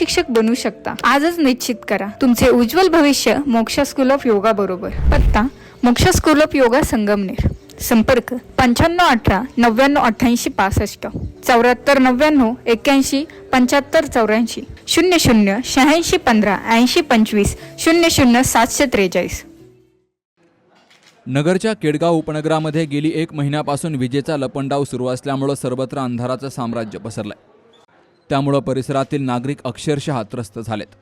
शिक्षक बनू शकता. आजच निश्चित करा. तुमचे उज्ज्वल भविष्य मोक्ष स्कूल ऑफ योगा बरोबर. पत्ता Moksha school of yoga Sangamner. संपर्क पंच्याण्णव अठरा नव्याण्णव अठ्ठ्याऐंशी पासष्ट. चौऱ्याहत्तर नव्याण्णव एक्क्याऐंशी पंच्याहत्तर चौऱ्याऐंशी. शून्य शून्य शहाऐंशी पंधरा ऐंशी पंचवीस. शून्य शून्य सातशे त्रेचाळीस. नगरच्या केडगाव उपनगरामध्ये गेली एक महिन्यापासून विजेचा लपंडाव सुरू असल्यामुळं सर्वत्र अंधाराचं साम्राज्य पसरलंय. त्यामुळं परिसरातील नागरिक अक्षरशः त्रस्त झालेत.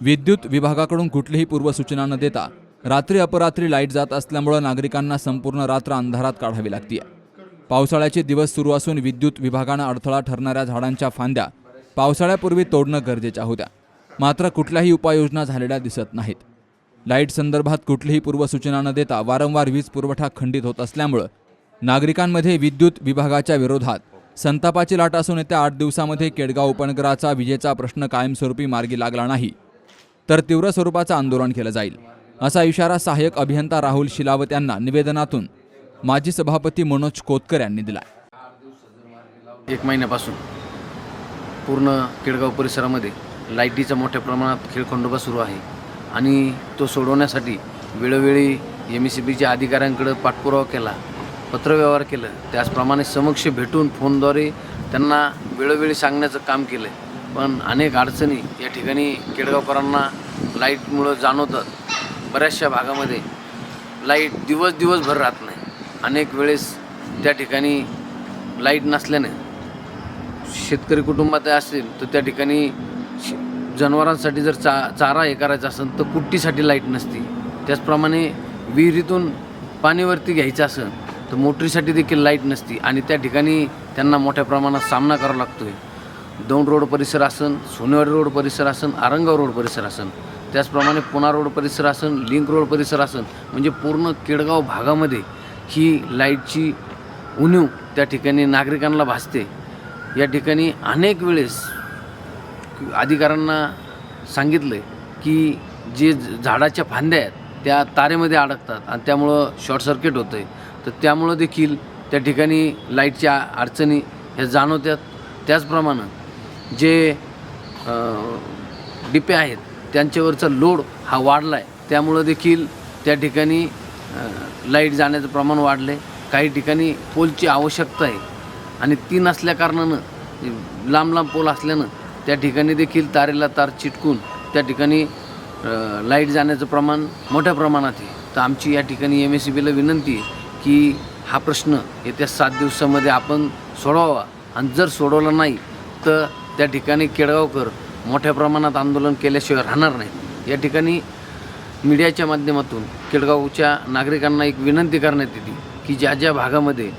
विद्युत विभागाकडून कुठलीही पूर्वसूचना न देता रात्री अपरात्री लाइट जात असल्यामुळं नागरिकांना संपूर्ण रात्र अंधारात काढावी लागतीये. पावसाळ्याचे दिवस सुरू असून विद्युत विभागानं अडथळा ठरणाऱ्या झाडांच्या फांद्या पावसाळ्यापूर्वी तोडणं गरजेच्या होत्या. मात्र कुठल्याही उपाययोजना झालेल्या दिसत नाहीत. लाइट संदर्भात कुठलीही पूर्वसूचना न देता वारंवार वीज पुरवठा खंडित होत असल्यामुळं नागरिकांमध्ये विद्युत विभागाच्या विरोधात संतापाची लाट असून येत्या आठ दिवसामध्ये केडगाव उपनगराचा विजेचा प्रश्न कायमस्वरूपी मार्गी लागला नाही तर तीव्र स्वरूपाचं आंदोलन केलं जाईल असा इशारा सहाय्यक अभियंता राहुल शिलावत यांना निवेदनातून माजी सभापती मनोज कोतकर यांनी दिला एक महिन्यापासून पूर्ण केडगाव परिसरामध्ये लाईटीचा मोठ्या प्रमाणात खेळखंडोबा सुरू आहे आणि तो सोडवण्यासाठी वेळोवेळी एम ई सी बीच्या अधिकाऱ्यांकडं पाठपुरावा केला. पत्रव्यवहार केलं. त्याचप्रमाणे समक्ष भेटून फोनद्वारे त्यांना वेळोवेळी सांगण्याचं काम केलं. पण अनेक अडचणी या ठिकाणी केडगावकरांना लाईटमुळं जाणवतात. बऱ्याचशा भागामध्ये लाइट दिवस दिवसभर राहत नाही. अनेक वेळेस त्या ठिकाणी लाइट नसल्याने शेतकरी कुटुंबात असेल तर त्या ठिकाणी जनावरांसाठी जर चा चारा हे करायचा असेल तर कुट्टीसाठी लाइट नसते. त्याचप्रमाणे विहिरीतून पाणीवरती घ्यायचं असेल तर मोटरीसाठी देखील लाइट नसती आणि त्या ठिकाणी त्यांना मोठ्या प्रमाणात सामना करावा लागतो आहे दौंड रोड परिसर असन सोनेवाडी रोड परिसर असन आरंगाव रोड परिसर असन. त्याचप्रमाणे पुणा रोड परिसर असन लिंक रोड परिसर असन. म्हणजे पूर्ण केडगाव भागामध्ये ही लाईटची उणीव त्या ठिकाणी नागरिकांना भासते. या ठिकाणी अनेक वेळेस अधिकाऱ्यांना सांगितलं की जे झाडाच्या फांद्या आहेत त्या तारेमध्ये अडकतात आणि त्यामुळं शॉर्ट सर्किट होतं आहे तर त्यामुळं देखील त्या ठिकाणी लाईटच्या अडचणी ह्या जाणवतात त्याचप्रमाणे जे डिपे आहेत त्यांच्यावरचा लोड हा वाढला आहे त्यामुळं देखील त्या ठिकाणी लाइट जाण्याचं प्रमाण वाढलं आहे काही ठिकाणी पोलची आवश्यकता आहे. आणि ती नसल्याकारणानं लांब लांब पोल असल्यानं त्या ठिकाणी देखील तारेला तार चिटकून त्या ठिकाणी लाइट जाण्याचं प्रमाण मोठ्या प्रमाणात आहे. तर आमची या ठिकाणी एम एस सी बीला विनंती आहे की हा प्रश्न येत्या सात दिवसामध्ये आपण सोडवावा. आणि जर सोडवला नाही तर त्या ठिकाणी केडगावकर मोठ्या प्रमाणात आंदोलन केल्याशिवाय राहणार नाही या ठिकाणी मीडियाच्या माध्यमातून केडगावच्या नागरिकांना एक विनंती करण्यात येते की ज्या ज्या भागामध्ये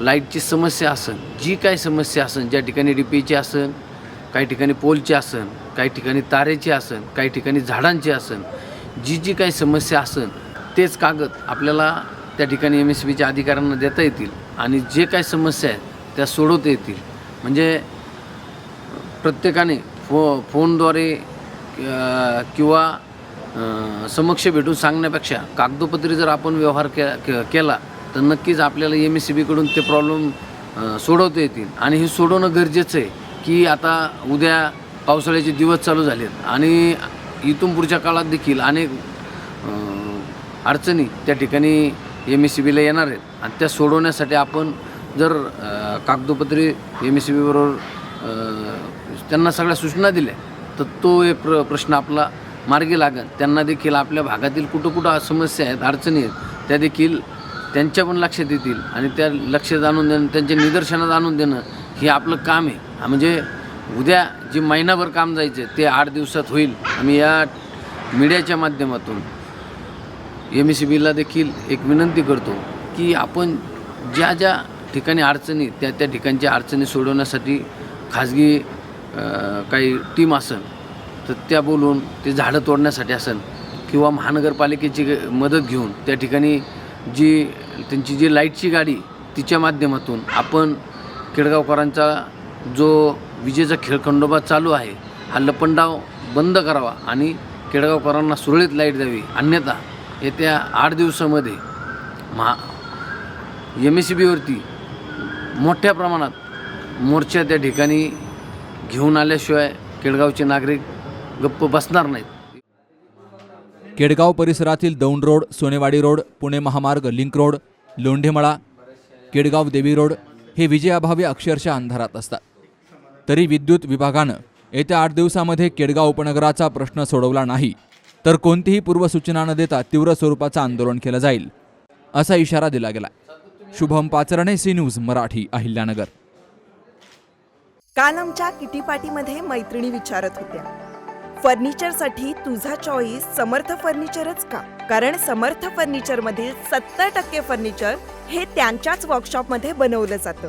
लाईटची समस्या असेल जी काय समस्या असेल ज्या ठिकाणी डी पीची असेल काही ठिकाणी पोलची आसन काही ठिकाणी तारेची आसन काही ठिकाणी झाडांची आसन जी जी काही समस्या असन तेच कागद आपल्याला त्या ठिकाणी एम एस बीच्या अधिकाऱ्यांना देता येतील आणि जे काही समस्या आहेत त्या सोडवता येतील. म्हणजे प्रत्येकाने फो फोनद्वारे किंवा समक्ष भेटून सांगण्यापेक्षा कागदोपत्री जर आपण व्यवहार के के- केला तर नक्कीच आपल्याला एम एस सी बीकडून ते प्रॉब्लेम सोडवता येतील. आणि हे सोडवणं गरजेचं आहे. की आता उद्या पावसाळ्याचे दिवस चालू झालेत. आणि इथून पुढच्या काळात देखील अनेक अडचणी त्या ठिकाणी एम एस सी बीला येणार आहेत. आणि त्या सोडवण्यासाठी आपण जर कागदोपत्री एम एस सी बीबरोबर त्यांना सगळ्या सूचना दिल्या तर तो एक प्र प्रश्न आपला मार्गी लागेल. त्यांना देखील आपल्या भागातील कुठं कुठं समस्या आहेत अडचणी आहेत त्या देखील त्यांच्या पण लक्षात येतील. आणि त्या लक्षात आणून देणं त्यांच्या निदर्शनात आणून देणं हे आपलं काम आहे. म्हणजे उद्या जे महिनाभर काम जायचं ते आठ दिवसात होईल. आम्ही या मीडियाच्या माध्यमातून एम एस सी बीला देखील एक विनंती करतो की आपण ज्या ज्या ठिकाणी अडचणी त्या त्या ठिकाणच्या अडचणी सोडवण्यासाठी खाजगी काही टीम असेल तर त्या बोलून ते झाडं तोडण्यासाठी असेल किंवा महानगरपालिकेची मदत घेऊन त्या ठिकाणी जी त्यांची जी लाईटची गाडी तिच्या माध्यमातून आपण केडगावकरांचा जो विजेचा खेळखंडोबा चालू आहे हा लपंडाव बंद करावा आणि केडगावकरांना सुरळीत लाइट द्यावी. अन्यथा येत्या आठ दिवसामध्ये महा एम एस सी बीवरती मोठ्या प्रमाणात मोर्चा त्या ठिकाणी घेऊन आल्याशिवाय केडगावचे नागरिक गप्प बसणार नाहीत. केडगाव परिसरातील दौंड रोड सोनेवाडी रोड पुणे महामार्ग लिंक रोड लोंढेमळा केडगाव देवी रोड हे विजयाभावी अक्षरशः अंधारात असतात. तरी विद्युत विभागानं येत्या आठ दिवसामध्ये केडगाव उपनगराचा प्रश्न सोडवला नाही तर कोणतीही पूर्वसूचना न देता तीव्र स्वरूपाचं आंदोलन केलं जाईल असा इशारा दिला गेला. Shubham Pacharne C news Marathi Ahilyanagar. काल आमच्या किटी मैत्रिणी विचारत होत्या फर्निचरसाठी तुझा चॉईस समर्थ फर्निचरच का? कारण समर्थ फर्निचरमधील सत्तर टक्के फर्निचर हे त्यांच्याच वर्कशॉपमध्ये बनवलं जातं.